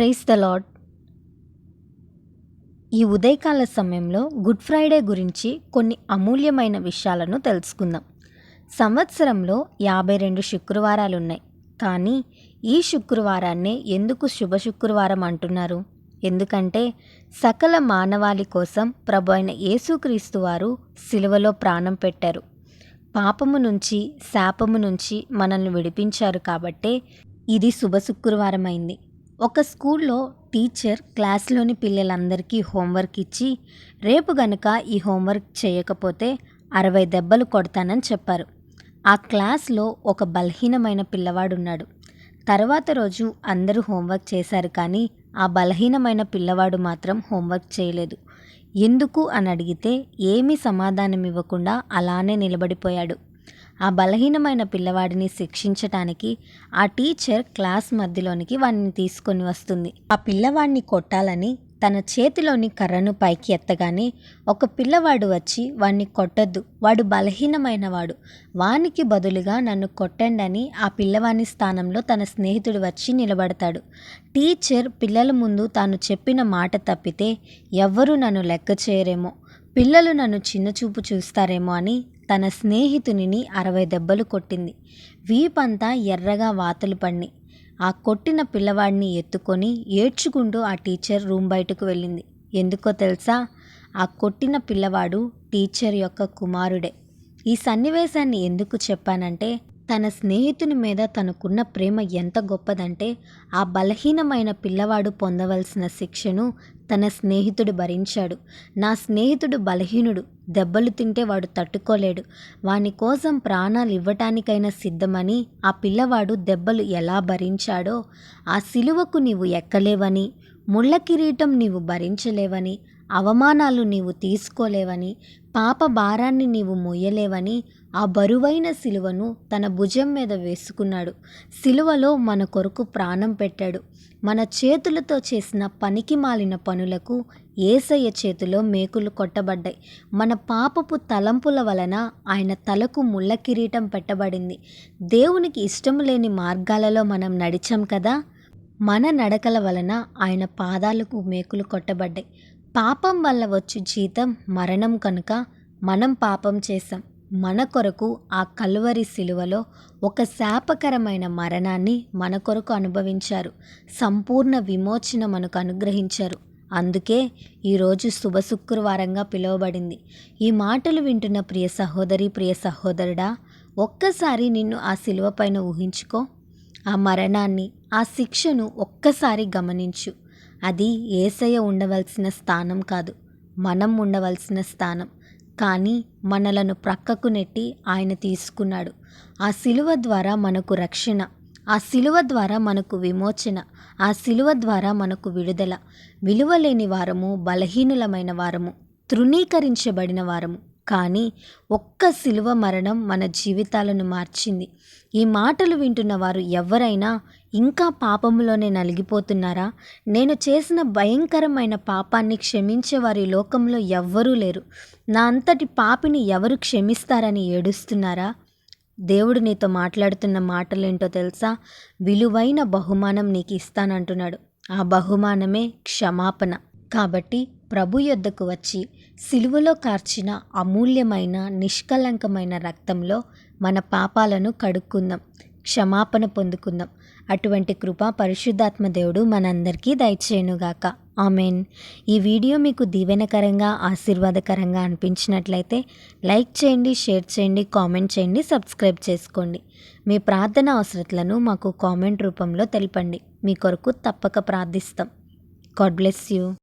Price the lord ఈ ఉదయకాల సమయంలో గుడ్ ఫ్రైడే గురించి కొన్ని అమూల్యమైన విషయాలను తెలుసుకుందాం. సంవత్సరంలో యాభై రెండు శుక్రవారాలు ఉన్నాయి కానీ ఈ శుక్రవారాన్నే ఎందుకు శుభ శుక్రవారం అంటున్నారు? ఎందుకంటే సకల మానవాళి కోసం ప్రభు అయిన యేసుక్రీస్తు వారు సిలువలో ప్రాణం పెట్టారు. పాపము నుంచి శాపము నుంచి మనల్ని విడిపించారు కాబట్టే ఇది శుభ శుక్రవారం అయింది ఒక స్కూల్లో టీచర్ క్లాస్లోని పిల్లలందరికీ హోంవర్క్ ఇచ్చి రేపు గనుక ఈ హోంవర్క్ చేయకపోతే అరవై దెబ్బలు కొడతానని చెప్పారు. ఆ క్లాస్లో ఒక బలహీనమైన పిల్లవాడున్నాడు. తర్వాత రోజు అందరూ హోంవర్క్ చేశారు కానీ ఆ బలహీనమైన పిల్లవాడు మాత్రం హోంవర్క్ చేయలేదు. ఎందుకు? అని అడిగితే ఏమీ సమాధానం ఇవ్వకుండా అలానే నిలబడిపోయాడు. ఆ బలహీనమైన పిల్లవాడిని శిక్షించటానికి ఆ టీచర్ క్లాస్ మధ్యలోనికి వాడిని తీసుకొని వస్తుంది. ఆ పిల్లవాడిని కొట్టాలని తన చేతిలోని కర్రను పైకి ఎత్తగానే ఒక పిల్లవాడు వచ్చి వాణ్ణి కొట్టద్దు. వాడు బలహీనమైన వాడు. వానికి బదులుగా నన్ను కొట్టండి అని ఆ పిల్లవాని స్థానంలో తన స్నేహితుడు వచ్చి నిలబడతాడు. టీచర్ పిల్లల ముందు తాను చెప్పిన మాట తప్పితే ఎవ్వరూ నన్ను లెక్క చేయరేమో. పిల్లలు నన్ను చిన్నచూపు చూస్తారేమో అని తన స్నేహితునిని అరవై దెబ్బలు కొట్టింది. వీపంతా ఎర్రగా వాతలు పడి ఆ కొట్టిన పిల్లవాడిని ఎత్తుకొని ఏడ్చుకుంటూ ఆ టీచర్ రూమ్ బయటకు వెళ్ళింది. ఎందుకో తెలుసా? ఆ కొట్టిన పిల్లవాడు టీచర్ యొక్క కుమారుడే. ఈ సన్నివేశాన్ని ఎందుకు చెప్పానంటే తన స్నేహితుని మీద తనకున్న ప్రేమ ఎంత గొప్పదంటే ఆ బలహీనమైన పిల్లవాడు పొందవలసిన శిక్షను తన స్నేహితుడు భరించాడు. నా స్నేహితుడు బలహీనుడు దెబ్బలు తింటే వాడు తట్టుకోలేడు. వాని కోసం ప్రాణాలు ఇవ్వటానికైనా సిద్ధమని ఆ పిల్లవాడు దెబ్బలు ఎలా భరించాడో ఆ సిలువకు నీవు ఎక్కలేవని ముళ్ళ కిరీటం నీవు భరించలేవని అవమానాలు నీవు తీసుకోలేవని పాప భారాన్ని నీవు మోయలేవని ఆ బరువైన సిలువను తన భుజం మీద వేసుకున్నాడు. సిలువలో మన కొరకు ప్రాణం పెట్టాడు. మన చేతులతో చేసిన పనికి మాలిన పనులకు ఏసయ్య చేతిలో మేకులు కొట్టబడ్డాయి. మన పాపపు తలంపుల వలన ఆయన తలకు ముళ్ళ కిరీటం పెట్టబడింది. దేవునికి ఇష్టం లేని మార్గాలలో మనం నడిచాం కదా? మన నడకల వలన ఆయన పాదాలకు మేకులు కొట్టబడ్డాయి. పాపం వల్ల వచ్చు జీతం మరణం కనుక మనం పాపం చేశాం. మన కొరకు ఆ కలువరి శిలువలో ఒక శాపకరమైన మరణాన్ని మన కొరకు అనుభవించారు. సంపూర్ణ విమోచన మనకు అనుగ్రహించారు. అందుకే ఈరోజు శుభ శుక్రవారంగా పిలువబడింది. ఈ మాటలు వింటున్న ప్రియ సహోదరి ప్రియ సహోదరుడా ఒక్కసారి నిన్ను ఆ శిలువ పైన ఊహించుకో. ఆ మరణాన్ని ఆ శిక్షను ఒక్కసారి గమనించు. అది ఏసయ్య ఉండవలసిన స్థానం కాదు. మనం ఉండవలసిన స్థానం. కానీ మనలను ప్రక్కకు నెట్టి ఆయన తీసుకున్నాడు. ఆ శిలువ ద్వారా మనకు రక్షణ ఆ శిలువ ద్వారా మనకు విమోచన ఆ శిలువ ద్వారా మనకు విడుదల విలువలేని వారము బలహీనులమైన వారము తృణీకరించబడిన వారము. కానీ ఒక్క శిలువ మరణం మన జీవితాలను మార్చింది. ఈ మాటలు వింటున్న వారు ఎవరైనా ఇంకా పాపములోనే నలిగిపోతున్నారా? నేను చేసిన భయంకరమైన పాపాన్ని క్షమించే వారి లోకంలో ఎవ్వరూ లేరు. నా అంతటి పాపిని ఎవరు క్షమిస్తారని ఏడుస్తున్నారా? దేవుడు నీతో మాట్లాడుతున్న మాటలేంటో తెలుసా? విలువైన బహుమానం నీకు ఇస్తానంటున్నాడు. ఆ బహుమానమే క్షమాపణ. కాబట్టి ప్రభు యొద్దకు వచ్చి సిలువలో కార్చిన అమూల్యమైన నిష్కలంకమైన రక్తంలో మన పాపాలను కడుక్కుందాం క్షమాపణ పొందుకుందాం. అటువంటి కృప పరిశుద్ధాత్మ దేవుడు మనందరికీ దయచేయనుగాక. ఆమెన్. ఈ వీడియో మీకు దీవెనకరంగా ఆశీర్వాదకరంగా అనిపించినట్లయితే లైక్ చేయండి షేర్ చేయండి కామెంట్ చేయండి సబ్స్క్రైబ్ చేసుకోండి. మీ ప్రార్థన అవసరతలను మాకు కామెంట్ రూపంలో తెలపండి. మీ కొరకు తప్పక ప్రార్థిస్తాం. God bless you.